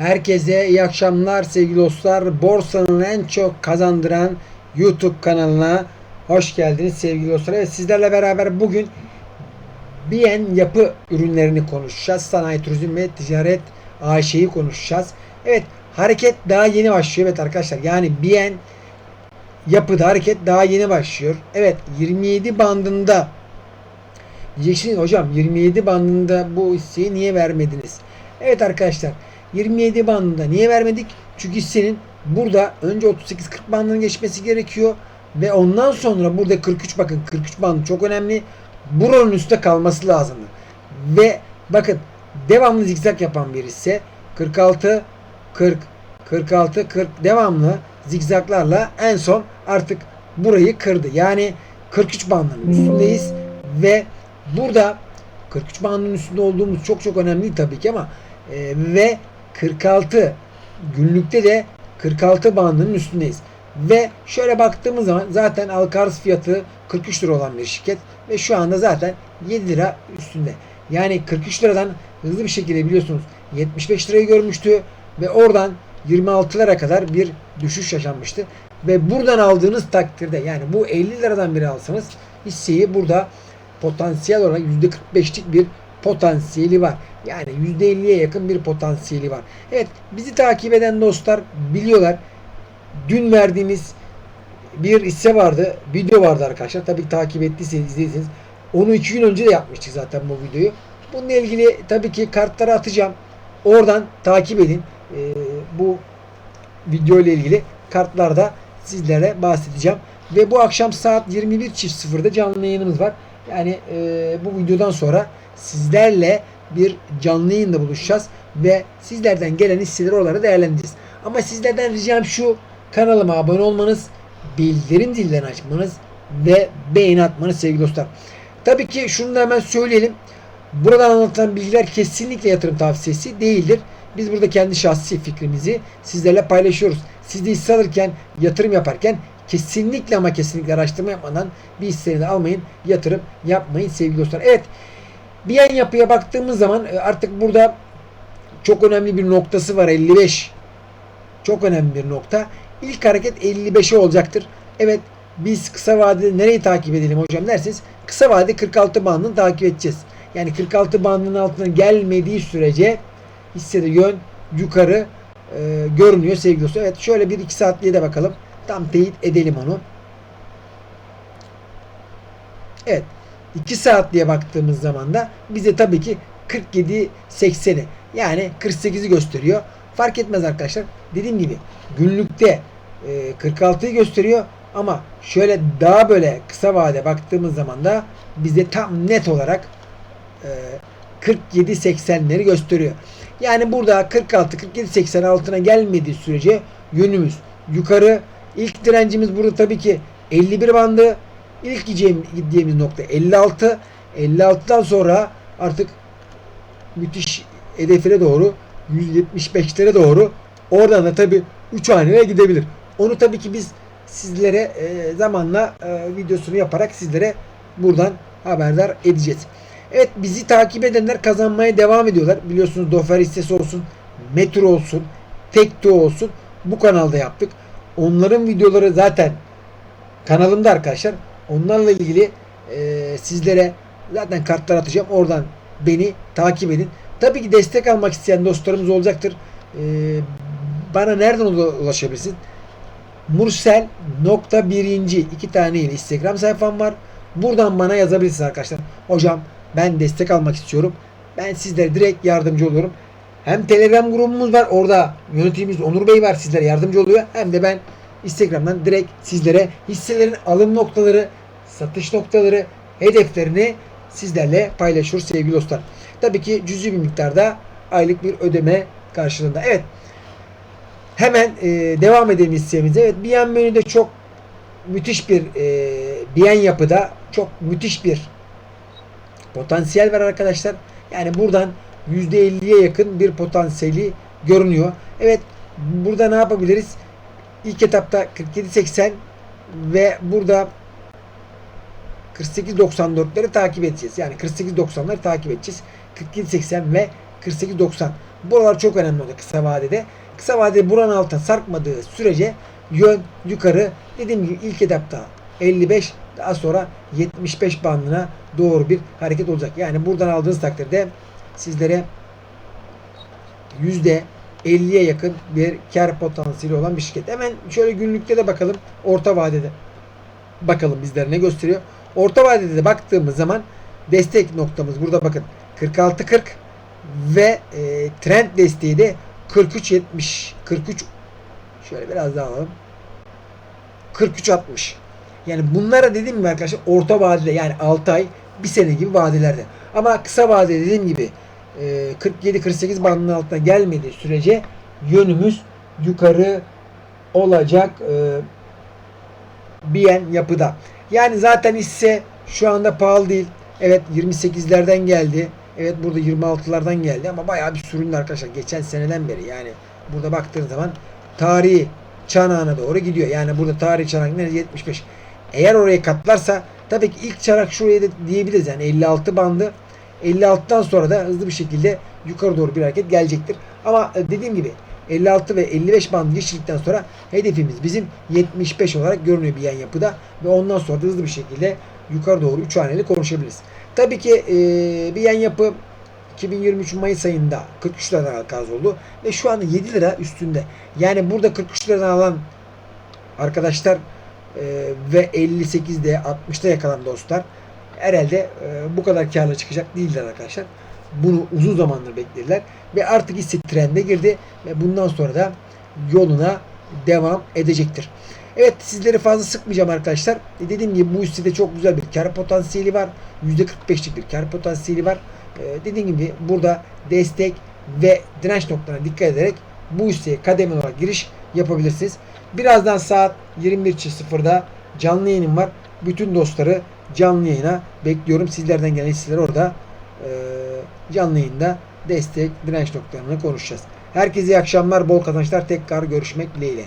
Herkese iyi akşamlar sevgili dostlar. Borsanın en çok kazandıran YouTube kanalına hoş geldiniz sevgili dostlar. Evet sizlerle beraber bugün Biyen yapı ürünlerini konuşacağız. Sanayi, turizm ve ticaret AŞ'yi konuşacağız. Evet hareket daha yeni başlıyor. Evet arkadaşlar yani Biyen yapıda hareket daha yeni başlıyor. Evet 27 bandında diyeceksiniz hocam 27 bandında bu hisseyi niye vermediniz? Evet arkadaşlar 27 bandında niye vermedik? Çünkü hissenin burada önce 38-40 bandının geçmesi gerekiyor ve ondan sonra burada 43 bakın 43 bandı çok önemli. Buranın üstte kalması lazımdı. Ve bakın devamlı zikzak yapan bir hisse 46 40 46 40 devamlı zikzaklarla en son artık burayı kırdı. Yani 43 bandının üstündeyiz ve burada 43 bandının üstünde olduğumuz çok çok önemli tabii ki ama e, ve 46 günlükte de 46 bandının üstündeyiz. Ve şöyle baktığımız zaman zaten Alkars fiyatı 43 lira olan bir şirket ve şu anda zaten 7 lira üstünde. Yani 43 liradan hızlı bir şekilde biliyorsunuz 75 lirayı görmüştü ve oradan 26 lira kadar bir düşüş yaşanmıştı. Ve buradan aldığınız takdirde yani bu 50 liradan biri alsanız hisseyi burada potansiyel olarak %45'lik bir potansiyeli var. Yani %50'ye yakın bir potansiyeli var. Evet bizi takip eden dostlar biliyorlar. Dün verdiğimiz bir hisse vardı. Video vardı arkadaşlar. Tabii ki takip ettiyseniz izlediyseniz. Onu iki gün önce de yapmıştık zaten bu videoyu. Bununla ilgili tabii ki kartları atacağım. Oradan takip edin. Ee, bu video ile ilgili kartlarda sizlere bahsedeceğim. Ve bu akşam saat 21.00'da canlı yayınımız var. Yani e, bu videodan sonra sizlerle bir canlı yayında buluşacağız ve sizlerden gelen hisseleri oraları değerlendireceğiz. Ama sizlerden ricam şu kanalıma abone olmanız, bildirim zillerini açmanız ve beğeni atmanız sevgili dostlar. Tabii ki şunu da hemen söyleyelim. Buradan anlatılan bilgiler kesinlikle yatırım tavsiyesi değildir. Biz burada kendi şahsi fikrimizi sizlerle paylaşıyoruz. Siz de hisse alırken, yatırım yaparken kesinlikle ama kesinlikle araştırma yapmadan bir hisseni de almayın, yatırım yapmayın sevgili dostlar. Evet, bir yan yapıya baktığımız zaman e, artık burada çok önemli bir noktası var 55. Çok önemli bir nokta. İlk hareket 55'e olacaktır. Evet biz kısa vadede nereyi takip edelim hocam derseniz kısa vadede 46 bandını takip edeceğiz. Yani 46 bandının altına gelmediği sürece hissede yön yukarı e, görünüyor sevgili dostlar. Evet şöyle bir 2 saatliğe de bakalım. Tam teyit edelim onu. Evet 2 saatliğe baktığımız zaman da bize tabii ki 47 80'i yani 48'i gösteriyor. Fark etmez arkadaşlar. Dediğim gibi günlükte e, 46'yı gösteriyor ama şöyle daha böyle kısa vade baktığımız zaman da bize tam net olarak e, 47-80'leri gösteriyor. Yani burada 46-47-80 altına gelmediği sürece yönümüz yukarı. İlk direncimiz burada tabii ki 51 bandı. İlk gideceğim, gideceğimiz nokta 56. 56'dan sonra artık müthiş hedefine doğru 175'lere doğru oradan da tabii 3 haneye gidebilir. Onu tabii ki biz sizlere e, zamanla e, videosunu yaparak sizlere buradan haberdar edeceğiz. Evet bizi takip edenler kazanmaya devam ediyorlar. Biliyorsunuz Dofer hissesi olsun, Metro olsun, Tekto olsun bu kanalda yaptık. Onların videoları zaten kanalımda arkadaşlar. Onlarla ilgili e, sizlere zaten kartlar atacağım. Oradan beni takip edin. Tabii ki destek almak isteyen dostlarımız olacaktır. E, bana nereden ulaşabilirsin? Mursel nokta birinci iki tane ile Instagram sayfam var. Buradan bana yazabilirsiniz arkadaşlar. Hocam ben destek almak istiyorum. Ben sizlere direkt yardımcı oluyorum. Hem Telegram grubumuz var. Orada yöneticimiz Onur Bey var. Sizlere yardımcı oluyor. Hem de ben Instagram'dan direkt sizlere hisselerin alım noktaları, satış noktaları, hedeflerini sizlerle paylaşıyoruz sevgili dostlar. Tabii ki cüzi bir miktarda aylık bir ödeme karşılığında. Evet. Hemen e, devam edelim hissemize. Evet. Biyen menüde çok müthiş bir e, Biyen yapıda çok müthiş bir potansiyel var arkadaşlar. Yani buradan %50'ye yakın bir potansiyeli görünüyor. Evet burada ne yapabiliriz? İlk etapta 47.80 ve burada 48.94'leri takip edeceğiz. Yani 48.90'ları takip edeceğiz. 47.80 ve 48.90. Buralar çok önemli olacak kısa vadede. Kısa vadede buranın altına sarkmadığı sürece yön yukarı dediğim gibi ilk etapta 55 daha sonra 75 bandına doğru bir hareket olacak. Yani buradan aldığınız takdirde sizlere yüzde 50'ye yakın bir kar potansiyeli olan bir şirket. Hemen şöyle günlükte de bakalım. Orta vadede. Bakalım bizlere ne gösteriyor. Orta vadede de baktığımız zaman destek noktamız burada bakın 46.40 ve e, trend desteği de 43.70 43 şöyle biraz daha alalım 43.60 yani bunlara dediğim gibi arkadaşlar orta vadede yani 6 ay bir sene gibi vadelerde ama kısa vadede dediğim gibi 47-48 bandının altına gelmediği sürece yönümüz yukarı olacak e, biyen yapıda. Yani zaten hisse şu anda pahalı değil. Evet 28'lerden geldi. Evet burada 26'lardan geldi ama bayağı bir süründü arkadaşlar. Geçen seneden beri yani burada baktığınız zaman tarihi çanağına doğru gidiyor. Yani burada tarihi çanak neresi 75. Eğer oraya katlarsa tabii ki ilk çanak şuraya da diyebiliriz. Yani 56 bandı. 56'dan sonra da hızlı bir şekilde yukarı doğru bir hareket gelecektir. Ama e, dediğim gibi 56 ve 55 bandı geçildikten sonra hedefimiz bizim 75 olarak görünüyor bir yan yapıda ve ondan sonra da hızlı bir şekilde yukarı doğru 3 haneli konuşabiliriz. Tabii ki e, bir yan yapı 2023 Mayıs ayında 43 liradan alkaz oldu ve şu anda 7 lira üstünde. Yani burada 43 liradan alan arkadaşlar e, ve 58'de 60'da yakalan dostlar herhalde e, bu kadar karlı çıkacak değiller arkadaşlar. Bunu uzun zamandır beklediler ve artık hisse trende girdi ve bundan sonra da yoluna devam edecektir. Evet sizleri fazla sıkmayacağım arkadaşlar. E, Dediğim gibi bu hissede çok güzel bir kar potansiyeli var. %45'lik bir kar potansiyeli var. E, dediğim gibi burada destek ve direnç noktalarına dikkat ederek bu hisseye kademeli olarak giriş yapabilirsiniz. Birazdan saat 21.00'da canlı yayınım var. Bütün dostları canlı yayına bekliyorum. Sizlerden gelen hisseleri orada e, canlı yayında destek, direnç noktalarını konuşacağız. Herkese iyi akşamlar, bol kazançlar. Tekrar görüşmek dileğiyle.